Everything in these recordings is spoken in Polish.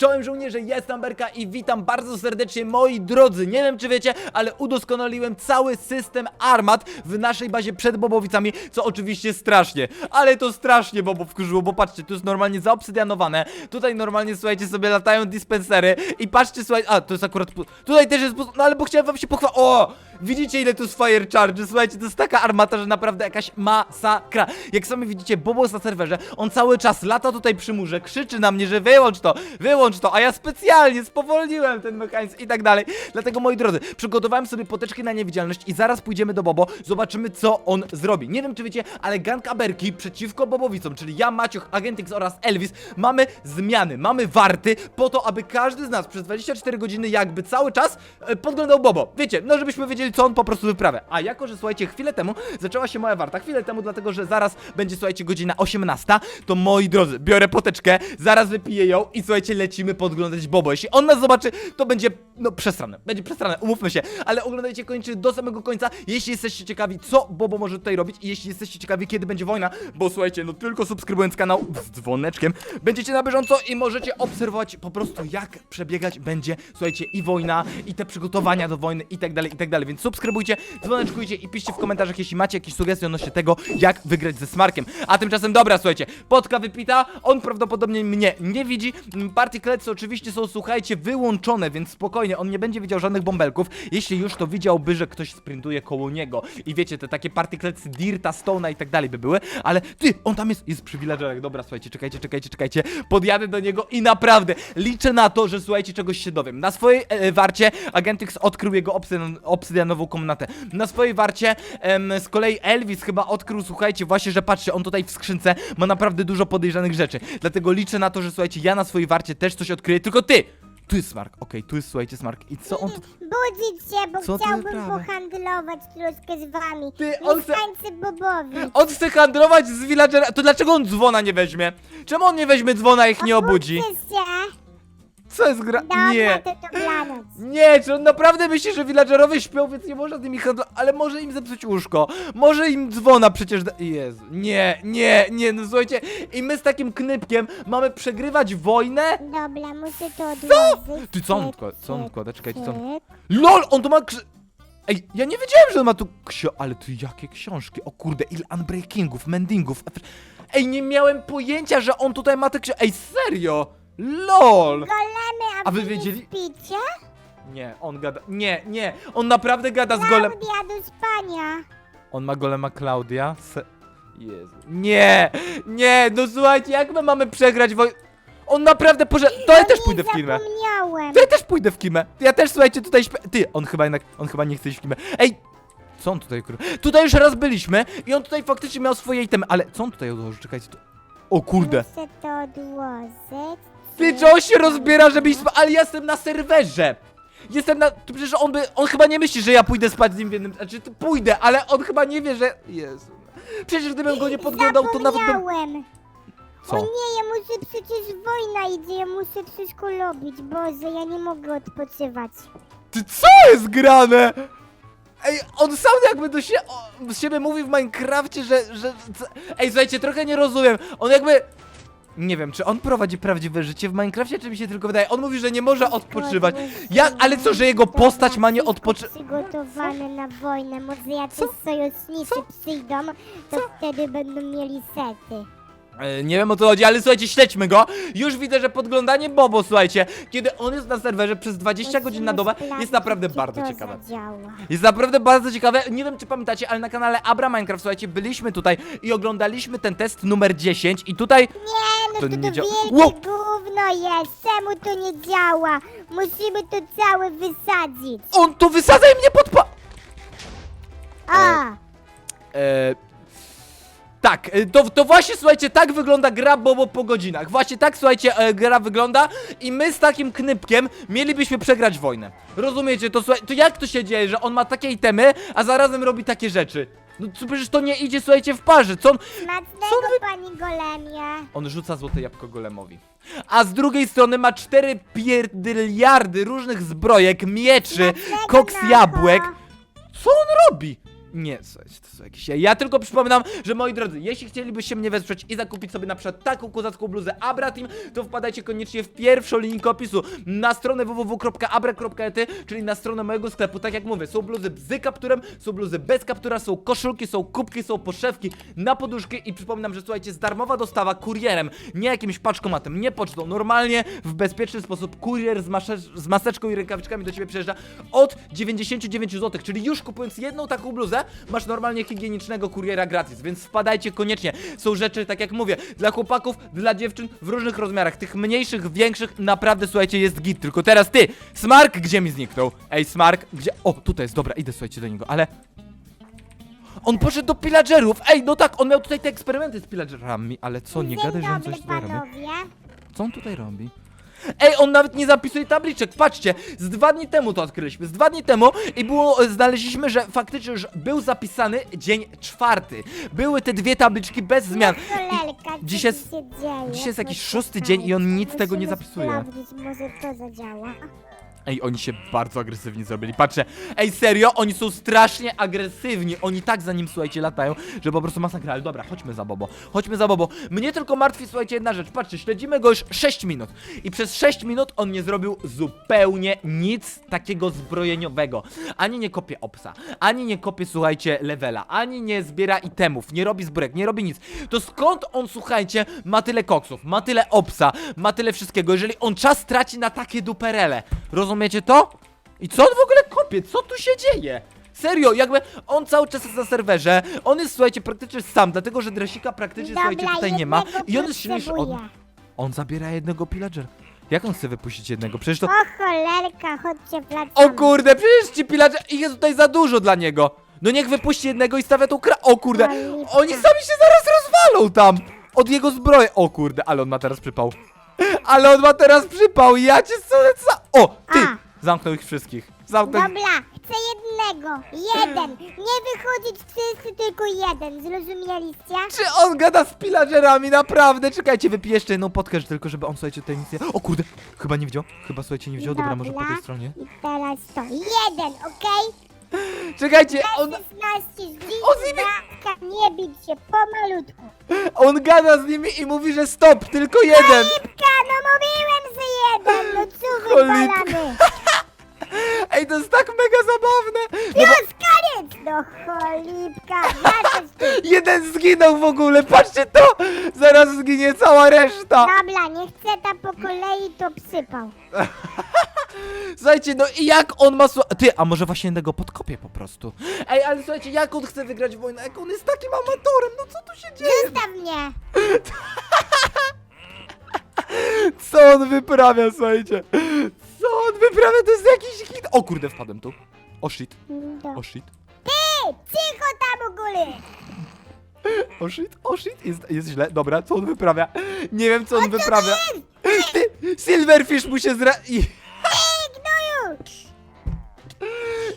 Czołem żołnierze, jestem Berka i witam bardzo serdecznie moi drodzy. Nie wiem czy wiecie, ale udoskonaliłem cały system armat w naszej bazie przed Bobowicami, co oczywiście strasznie, ale to strasznie Bobo wkurzyło, bo patrzcie, tu jest normalnie zaobsydianowane, tutaj normalnie, słuchajcie, sobie latają dispensery i patrzcie, słuchajcie, a, to jest akurat, tutaj też jest, no ale bo chciałem wam się pochwalić, o! Widzicie ile tu jest fire charge, słuchajcie, to jest taka armata, że naprawdę jakaś masakra. Jak sami widzicie, Bobo jest na serwerze, on cały czas lata tutaj przy murze, krzyczy na mnie, że wyłącz to, wyłącz to, a ja specjalnie spowolniłem ten mechanizm i tak dalej. Dlatego, moi drodzy, przygotowałem sobie poteczki na niewidzialność i zaraz pójdziemy do Bobo, zobaczymy co on zrobi. Nie wiem czy wiecie, ale gang Aberki przeciwko Bobowicom, czyli ja, Maciuch, Agentix oraz Elvis, mamy zmiany, mamy warty po to, aby każdy z nas przez 24 godziny jakby cały czas e, podglądał Bobo. Wiecie, no żebyśmy wiedzieli co on po prostu wyprawia. A jako, że słuchajcie, chwilę temu zaczęła się moja warta, chwilę temu dlatego, że zaraz będzie słuchajcie godzina 18, to moi drodzy, biorę poteczkę, zaraz wypiję ją i słuchajcie, lecimy podglądać Bobo. Jeśli on nas zobaczy, to będzie, no przesrane, będzie przesrane, umówmy się, ale oglądajcie kończy do samego końca, jeśli jesteście ciekawi, co Bobo może tutaj robić i jeśli jesteście ciekawi, kiedy będzie wojna, bo słuchajcie, no tylko subskrybując kanał z dzwoneczkiem, będziecie na bieżąco i możecie obserwować po prostu, jak przebiegać będzie, słuchajcie, i wojna, i te przygotowania do wojny, i tak dalej, i tak dalej, więc subskrybujcie, dzwoneczkujcie i piszcie w komentarzach, jeśli macie jakieś sugestie odnośnie tego, jak wygrać ze Smarkiem. A tymczasem, dobra, słuchajcie, podka wypita, on prawdopodobnie mnie nie widzi, Mm, klecy oczywiście są, słuchajcie, wyłączone, więc spokojnie, on nie będzie widział żadnych bąbelków, jeśli już to widziałby, że ktoś sprintuje koło niego i wiecie, te takie party klecy Dirta, Stone'a i tak dalej by były, ale ty, on tam jest, jest przy dobra, słuchajcie, czekajcie, czekajcie, czekajcie, podjadę do niego i naprawdę liczę na to, że słuchajcie, czegoś się dowiem. Na swojej e, warcie Agentix odkrył jego obsydian, obsydianową komnatę. Na swojej warcie em, z kolei Elvis chyba odkrył, słuchajcie, właśnie, że patrzcie, on tutaj w skrzynce ma naprawdę dużo podejrzanych rzeczy. Dlatego liczę na to, że słuchajcie, ja na swojej warcie też coś odkryję, tylko ty! Tu jest Smark, okej, tu jest, słuchajcie, Smark. I co on tu... Budzić się, bo Co ty chciałbym wyprawia? pohandlować troszkę z wami. Ty, on chce- Mieszkańcy Bobowi. On chce handlować z villagera, to dlaczego on dzwona nie weźmie? Czemu on nie weźmie dzwona i ich nie obudzi? Obudźcie się. Co jest gra... Dobra, Nie! to dobranoc. Nie, czy on naprawdę myśli, że villagerowie śpią, więc nie można z nimi handlować, ale może im zepsuć łóżko, może im dzwona przecież da... Jezu, nie, nie, nie, no słuchajcie, i my z takim knypkiem mamy przegrywać wojnę? Dobra, muszę to odłożyć. Ty, co on Cyk, odkłada- co on cyk, odkłada? Czekajcie, co on- cyk. LOL, on tu ma krzy... Ej, ja nie wiedziałem, że on ma tu ksio... Ale tu jakie książki, o kurde, ile unbreakingów, mendingów, Ej, nie miałem pojęcia, że on tutaj ma te książki, ej, serio, LOL! Golemy, a, A wy wiedzieli- Śpicie? Nie, on gada, nie, nie, on naprawdę gada z golem... Klaudia do spania. On ma golema Klaudia? Se... Jezu. Nie! Nie! No słuchajcie, jak my mamy przegrać woj... On naprawdę poże... To ja O też pójdę w kimę. Zapomniałem. To ja też pójdę w kimę. Ja też, słuchajcie, tutaj śpię... Ty, on chyba jednak... On chyba nie chce iść w kimę. Ej! Co on tutaj... kur- Tutaj już raz byliśmy i on tutaj faktycznie miał swoje itemy, ale co on tutaj odłożył? Czekajcie, tu... O kurde. Muszę to odłożyć. Ty, on się rozbiera, żeby iść spać? Ale ja jestem na serwerze! Jestem na... To przecież on by... On chyba nie myśli, że ja pójdę spać z nim w jednym... Znaczy, to pójdę, ale on chyba nie wie, że... Jezu. Przecież gdybym go nie podglądał, to nawet bym... Zapomniałem. Co? O nie, ja muszę przecież wojna idzie, ja muszę wszystko robić. Boże, ja nie mogę odpoczywać. Ty co jest grane? Ej, on sam jakby do sie o, z siebie mówi w Minecrafcie, że, że... Ej, słuchajcie, trochę nie rozumiem. On jakby... Nie wiem, czy on prowadzi prawdziwe życie w Minecrafcie, czy mi się tylko wydaje? On mówi, że nie może odpoczywać. Jak? Ale co, że jego postać ma nie odpoczywać? Przygotowane na wojnę, może jacyś sojusznicy przyjdą, to wtedy będą mieli sety. E, Nie wiem o co chodzi, ale słuchajcie, śledźmy go. Już widzę, że podglądanie Bobo, słuchajcie, kiedy on jest na serwerze przez 20 godzin na dobę, jest naprawdę bardzo to ciekawe. Jest naprawdę bardzo ciekawe. Nie wiem, czy pamiętacie, ale na kanale Abra Minecraft, słuchajcie, byliśmy tutaj i oglądaliśmy ten test numer 10 i tutaj... Nie, no To to, nie to dzia- wielkie Wow! gówno jest, czemu to nie działa? Musimy to całe wysadzić. On tu wysadza i mnie podpa... A, Eee... Tak, e, to, to właśnie, słuchajcie, tak wygląda gra Bobo po godzinach. Właśnie tak, słuchajcie, e, gra wygląda i my z takim knypkiem mielibyśmy przegrać wojnę. Rozumiecie, to, słuchaj, to jak to się dzieje, że on ma takie itemy, a zarazem robi takie rzeczy? No to przecież to nie idzie, słuchajcie, w parze. Co on... smacznego pani golemie. On rzuca złote jabłko golemowi. A z drugiej strony ma 4 pierdyliardy różnych zbrojek, mieczy, Smacznego, koks jabłek. Co on robi? Nie, słuchajcie, to są jakieś... Ja tylko przypominam, że moi drodzy, jeśli chcielibyście mnie wesprzeć i zakupić sobie na przykład taką kozacką bluzę Abra Team, to wpadajcie koniecznie w pierwszą linijkę opisu na stronę www.abra.ety, czyli na stronę mojego sklepu. Tak jak mówię, są bluzy z kapturem, są bluzy bez kaptura, są koszulki, są kubki, są poszewki na poduszki i przypominam, że słuchajcie, jest darmowa dostawa kurierem, nie jakimś paczkomatem, nie pocztą. Normalnie, w bezpieczny sposób kurier z, z maseczką i rękawiczkami do ciebie przyjeżdża od 99 zł, czyli już kupując jedną taką bluzę, masz normalnie higienicznego kuriera gratis, więc wpadajcie koniecznie. Są rzeczy, tak jak mówię, dla chłopaków, dla dziewczyn w różnych rozmiarach, tych mniejszych, większych, naprawdę słuchajcie, jest git. Tylko teraz ty, Smark, gdzie mi zniknął? Ej, Smark, gdzie? O, tutaj jest, dobra, idę słuchajcie do niego, ale... On poszedł do pillagerów! Ej, no tak, on miał tutaj te eksperymenty z pillagerami, ale co, nie gadaj, że on coś tutaj robi? panowie. Co on tutaj robi? Ej, on nawet nie zapisuje tabliczek, patrzcie, z dwa dni temu to odkryliśmy, z dwa dni temu i było, znaleźliśmy, że faktycznie już był zapisany dzień czwarty. Były te dwie tabliczki bez zmian. No cholerka, co dzisiaj tu jest- się dzieje? dzisiaj jest jakiś szósty dzień i on nic tego nie zapisuje. sprawdzić, może to zadziała. Ej, oni się bardzo agresywnie zrobili, patrzcie. Ej, serio, oni są strasznie agresywni, oni tak za nim, słuchajcie, latają, że po prostu masakra. Ale dobra, chodźmy za Bobo, chodźmy za Bobo. Mnie tylko martwi, słuchajcie, jedna rzecz, patrzcie, śledzimy go już 6 minut i przez 6 minut on nie zrobił zupełnie nic takiego zbrojeniowego. Ani nie kopie opsa, ani nie kopie, słuchajcie, levela, ani nie zbiera itemów, nie robi zbrojek, nie robi nic. To skąd on, słuchajcie, ma tyle koksów, ma tyle opsa, ma tyle wszystkiego, jeżeli on czas traci na takie duperele? Rozumiecie to? I co on w ogóle kopie? Co tu się dzieje? Serio, jakby on cały czas jest na serwerze, on jest, słuchajcie, praktycznie sam, dlatego że Dresika praktycznie, słuchajcie, Dobra, tutaj nie ma jednego i on jest silniejszy od... potrzebuję. On zabiera jednego pillager. Jak on chce wypuścić jednego? Przecież to... O cholerka, chodźcie wracamy. O kurde, przecież ci pillager... Ich jest tutaj za dużo dla niego. No niech wypuści jednego i stawia tą kra... O kurde, Malipka. oni sami się zaraz rozwalą tam! Od jego zbroi. O kurde, ale on ma teraz przypał. Ale on ma teraz przypał, ja cię ca... O, ty! A. Zamknął ich wszystkich. Zamknął ich... Dobra, chcę jednego. Jeden. Nie wychodzić wszyscy, tylko jeden. Zrozumieliście? Czy on gada z pillagerami, naprawdę? Czekajcie, wypiję jeszcze jedną potkę, tylko żeby on, słuchajcie, tutaj nic nie... O kurde, chyba nie widział. Chyba, słuchajcie, nie widział. Dobra, może po tej stronie. I teraz to. Jeden, okej? Czekajcie, on... 16 drzwi, On z nimi- bramka, nie bić się, pomalutku. On gada z nimi i mówi, że stop, tylko jeden! Lipka, no mówiłem, że jeden. No co wy Cholipka. balamy? Ej, to jest tak mega zabawne! No koniec. No cholipka. Jeden zginął w ogóle, patrzcie to! Zaraz zginie cała reszta! Dobra, nie chcę ta po kolei, to psypał. Słuchajcie, no i jak on ma słu- Ty, a może właśnie jednego podkopię po prostu? Ej, ale słuchajcie, jak on chce wygrać wojnę? Jak on jest takim amatorem? No co tu się dzieje? Zostaw mnie. Co on wyprawia, słuchajcie? Co on wyprawia? To jest jakiś hit! O kurde, wpadłem tu. O shit, o shit, Ty, cicho tam u góry. o shit, o shit. Jest, jest źle, dobra, co on wyprawia? Nie wiem, co on wyprawia. Ty, Silverfish mu się zra... I...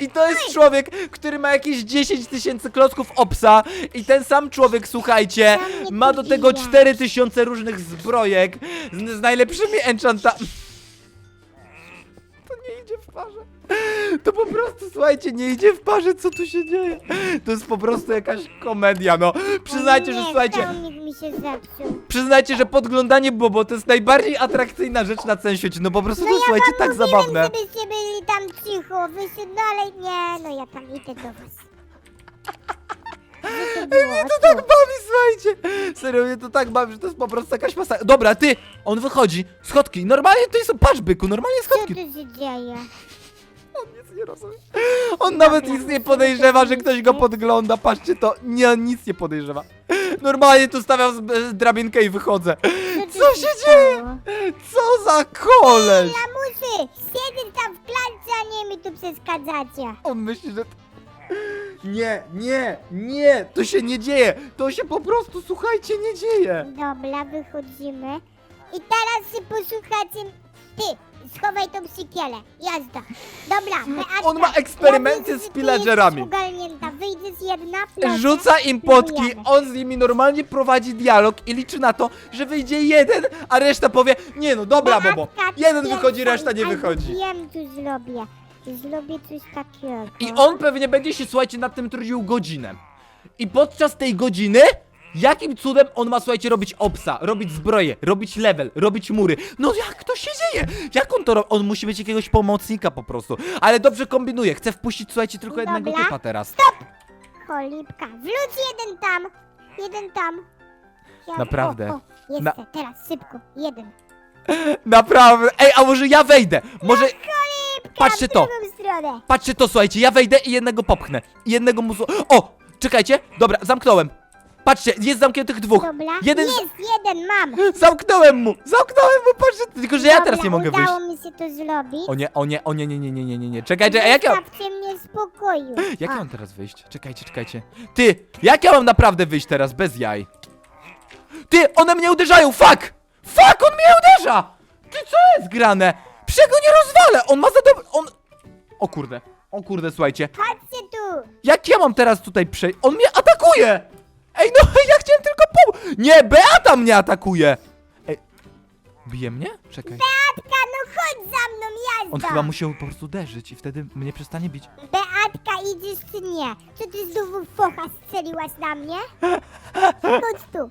I to jest człowiek, który ma jakieś 10 tysięcy klocków opsa i ten sam człowiek, słuchajcie, ma do tego podbijasz. 4 tysiące różnych zbrojek z, z najlepszymi enchanta... To nie idzie w parze. To po prostu, słuchajcie, nie idzie w parze, co tu się dzieje. To jest po prostu jakaś komedia, no. Przyznajcie, że nie, słuchajcie, pełnik mi się zepsuł. przyznajcie, że podglądanie Bobo to jest najbardziej atrakcyjna rzecz na całym świecie. No po prostu to No jest, słuchajcie, tak zabawne. żebyście byli tam cicho, wy się dalej... Nie, no ja tam idę do was. Ej, Mnie to tak bawi, słuchajcie! Serio, mnie to tak bawi, że to jest po prostu jakaś masa. Dobra, ty! On wychodzi! Schodki! Normalnie to są patrz, byku, normalnie Co tu schodki! się dzieje? Nie rozumie. On nawet nic nie podejrzewa, że ktoś go podgląda. Patrzcie to, nie, on nic nie podejrzewa. Normalnie tu stawiam z, z drabinkę i wychodzę. Co się dzieje? Co za koleś! Lamusy, siedzieć tam w klatce, a nie mi tu przeszkadzacie. On myśli, że... Nie, nie, nie! To się nie dzieje! To się po prostu, słuchajcie, nie dzieje! Dobra, wychodzimy. I teraz się posłuchacie... Ty, schowaj tą sikielę. Jazda. Dobra, Beatka. On ma eksperymenty ja z pillagerami. Wyjdziesz jedna proszę. Rzuca im potki, on z nimi normalnie prowadzi dialog i liczy na to, że wyjdzie jeden, a reszta powie Nie no, dobra Bobo, Beatka, jeden pierwsza wychodzi, reszta nie albo wychodzi. Wiem, co zrobię. zrobię coś takiego. I on pewnie będzie się, słuchajcie, nad tym trudził godzinę. I podczas tej godziny, jakim cudem on ma, słuchajcie, robić obsa, robić zbroję, robić level, robić mury. No jak to się dzieje? Jak on to robi? On musi mieć jakiegoś pomocnika po prostu. Ale dobrze kombinuje. Chce wpuścić, słuchajcie, tylko jednego Dobra. typa teraz. Cholipka. Wróć jeden tam. Jeden tam. Ja... Naprawdę. O, o, jest Na- teraz, szybko. Jeden. Naprawdę. Ej, a może ja wejdę? Może... Cholipka, Patrzcie w to. drugą stronę. Patrzcie to, słuchajcie, ja wejdę i jednego popchnę. I jednego musu... O! Czekajcie, dobra, zamknąłem. Patrzcie, jest zamkniętych dwóch. Dobra, Jeden... jest, jeden mam. Zamknąłem mu! Zamknąłem mu, patrzcie, tylko że ja Dobra, teraz nie mogę wyjść. udało mi się to zrobić. O nie, o nie, o nie, nie, nie, nie, nie, nie, nie. Czekajcie, a jak ja... Zostawcie mnie w spokoju. Jak ja mam teraz wyjść? Czekajcie, czekajcie. Ty, jak ja mam naprawdę wyjść teraz bez jaj? Ty, one mnie uderzają, fuck! Fuck, on mnie uderza! Ty, co jest grane? Przego nie rozwalę, on ma za dobre... On... O kurde, o kurde, słuchajcie. Chodźcie tu. Jak ja mam teraz tutaj przejść? On mnie atakuje! Ej, no ja chciałem tylko pomóc! Nie, Beata mnie atakuje! Ej, bije mnie? Czekaj. Beatka, no chodź za mną, jazda. On chyba musiał po prostu uderzyć i wtedy mnie przestanie bić. Beatka, idziesz czy nie? Czy ty znowu focha strzeliłaś na mnie? Chodź tu.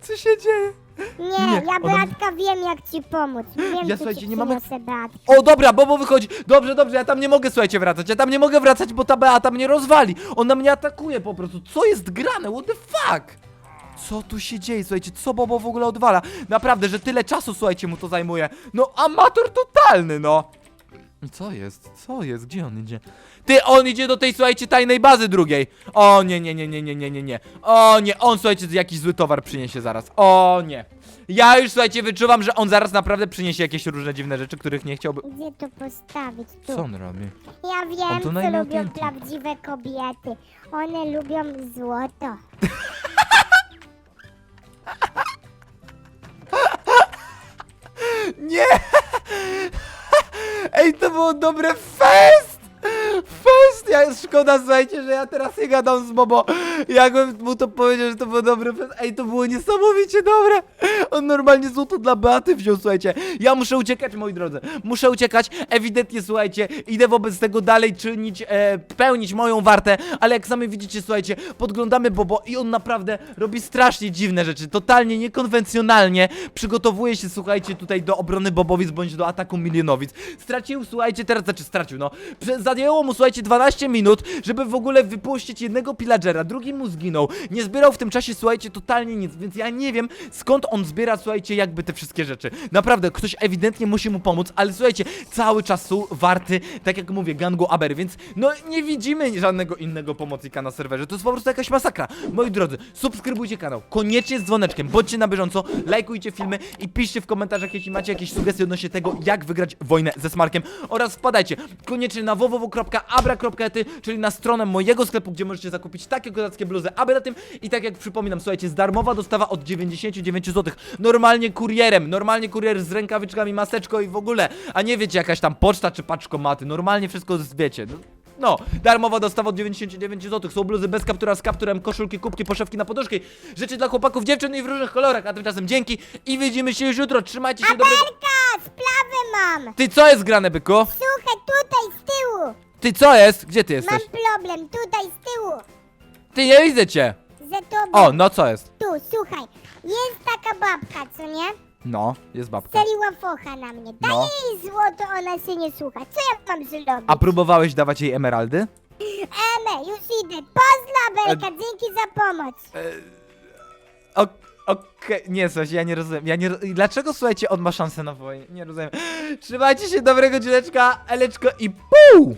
Co się dzieje? Nie, Nie, ja ona- Beatka wiem jak ci pomóc. Wiem, Ja, co słuchajcie, ci nie przyniosę, Beatka. O, dobra, Bobo wychodzi. Dobrze, dobrze, ja tam nie mogę, słuchajcie, wracać. Ja tam nie mogę wracać, bo ta Beata mnie rozwali. Ona mnie atakuje po prostu. Co jest grane? What the fuck? Co tu się dzieje? Słuchajcie, co Bobo w ogóle odwala? Naprawdę, że tyle czasu, słuchajcie, mu to zajmuje. No, amator totalny, no. Co jest? Co jest? Gdzie on idzie? Ty, on idzie do tej, słuchajcie, tajnej bazy drugiej. O nie, nie, nie, nie, nie, nie, nie, nie. O nie, on, słuchajcie, jakiś zły towar przyniesie zaraz. O nie. Ja już, słuchajcie, wyczuwam, że on zaraz naprawdę przyniesie jakieś różne dziwne rzeczy, których nie chciałby... Gdzie to postawić? Tu. Co on robi? Ja wiem, co lubią najmniej prawdziwe kobiety. One lubią złoto. było dobre fest! Fest! Ja, szkoda, słuchajcie, że ja teraz nie gadam z Bobo. Jakbym mu to powiedział, że to było dobre. Ej, to było niesamowicie dobre. On normalnie złoto dla Beaty wziął, słuchajcie. Ja muszę uciekać, moi drodzy. Muszę uciekać. Ewidentnie, słuchajcie, idę wobec tego dalej czynić, e, pełnić moją wartę, ale jak sami widzicie, słuchajcie, podglądamy Bobo i on naprawdę robi strasznie dziwne rzeczy, totalnie niekonwencjonalnie przygotowuje się, słuchajcie, tutaj do obrony Bobowic bądź do ataku milionowic. Stracił, słuchajcie, teraz, znaczy stracił, no, Prze- zajęło mu, słuchajcie, 12 minut, żeby w ogóle wypuścić jednego pillagera, drugi mu zginął, nie zbierał w tym czasie, słuchajcie, totalnie nic, więc ja nie wiem, skąd on zbiera, słuchajcie, jakby te wszystkie rzeczy. Naprawdę, ktoś ewidentnie musi mu pomóc, ale słuchajcie, cały czas warty, tak jak mówię, gangu Aber, więc no nie widzimy żadnego innego pomocnika na serwerze. To jest po prostu jakaś masakra. Moi drodzy, subskrybujcie kanał, koniecznie z dzwoneczkiem, bądźcie na bieżąco, lajkujcie filmy i piszcie w komentarzach, jeśli macie jakieś sugestie odnośnie tego, jak wygrać wojnę ze Smarkiem oraz wpadajcie koniecznie na www.abra.ety, czyli na stronę mojego sklepu, gdzie możecie zakupić takie kozackie bluzy, aby na tym i tak jak przypominam, słuchajcie, jest darmowa dostawa od 99 zł. Normalnie kurierem, normalnie kurier z rękawiczkami, maseczką i w ogóle, a nie wiecie, jakaś tam poczta czy paczkomaty, normalnie wszystko jest, wiecie. No, no, darmowa dostawa od 99 zł. Są bluzy bez kaptura, z kapturem, koszulki, kubki, poszewki na poduszki. Rzeczy dla chłopaków, dziewczyn i w różnych kolorach. A tymczasem dzięki i widzimy się już jutro. Trzymajcie się dobrego. Belka, sprawę mam. Ty co jest grane, byku? Słuchaj, tutaj z tyłu. Ty co jest? Gdzie ty Mam jesteś? problem, tutaj z tyłu. Ty nie widzę cię. Za tobą. O, no co jest? Tu, słuchaj. Jest taka babka, co nie? No, jest babka. Strzeliła focha na mnie. Daję No. jej złoto, ona się nie słucha. Co ja mam zrobić? A próbowałeś dawać jej emeraldy? Eme, już idę. Pozdra, Belka, E- dzięki za pomoc. O- Okej, nie, słuchajcie, ja nie rozumiem. Ja nie, ro- dlaczego, słuchajcie, on ma szansę na wojnę? Nie rozumiem. Trzymajcie się, dobrego dzieleczka, Eleczko i pół!